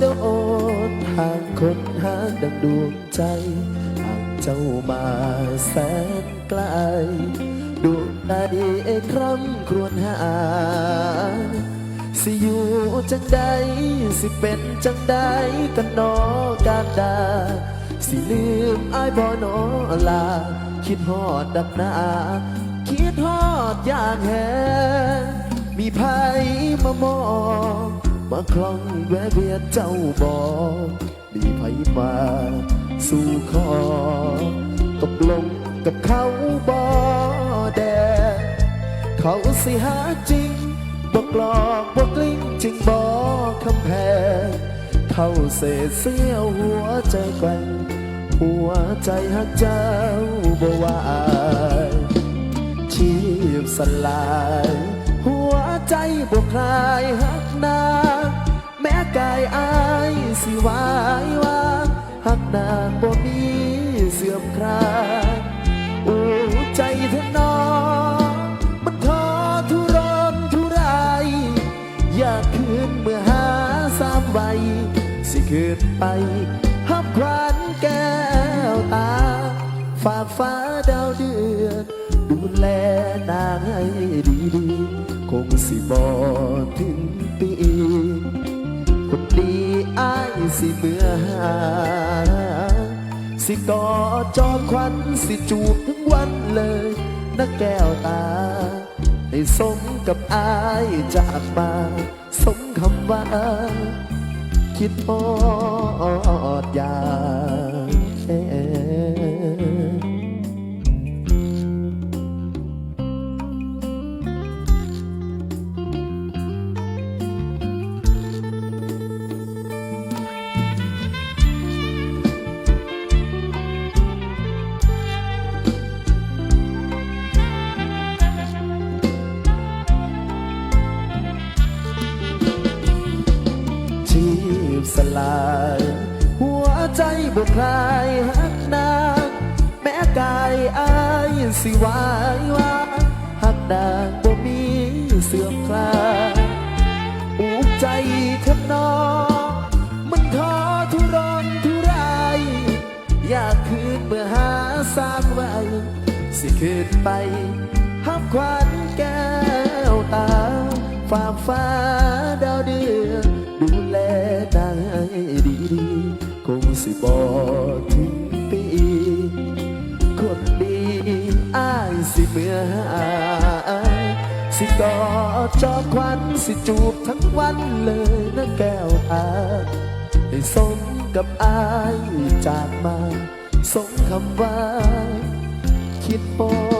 โดนหากคนหาดังดวงใจ หากเจ้ามาแสนไกลดวงใดคร่ำครวญหา สิอยู่จังใด สิเป็นจังใดกันนอการดา สิลืมอายบ่นอลา คิดฮอดดักหนาคิดฮอดอย่างแหงมีภัยมามอง มาคล่องแวะเวียนเจ้าบอกมีไผมาสู่ขอตกลงกับเขาบ่แดงเขาสิหาจริงบอกหลอกบอกลิ้งจริงบอกคำแพงเขาเศษเสี้ยวหัวใจแกว่งหัวใจหักเจ้าบ่วาอายชีพสลาย หัวใจบวกคลายหักนา แม้กายอายสิวายวางหักนางบ่มีเสื่อมคลาอู้ใจเธอนอมันท้อทุรนทุรายอยากคืนเมื่อหาสามใบสิคืนไปหับควันแก้วตา ฝากฟ้าดาวเดือนดูแลนางให้ดีๆ คงสิบอถึงปี คนดีอายสิเมื่อหา สิกอจอควันสิจูบทั้งวันเลยนักแก้วตา ให้สมกับอายจากมา สมคำว่า คิดพอดอยา สลาย หัวใจบุคลายหักนางแม้กายอายสิวายวาหักนางบ่มีเสื่อมคลายอุกใจเธอน้องมันท้อทุรนทุรายอยากคืนเมื่อหาสร้างไว้ สิคืนไปห้ามควันแก้ สิบอถึงปี คนดีอายสิเมื่อหาสิกอดจอควันสิจูบทั้งวันเลยนะแก้วตาให้สมกับอายจากมา สมคำว่า คิดบอ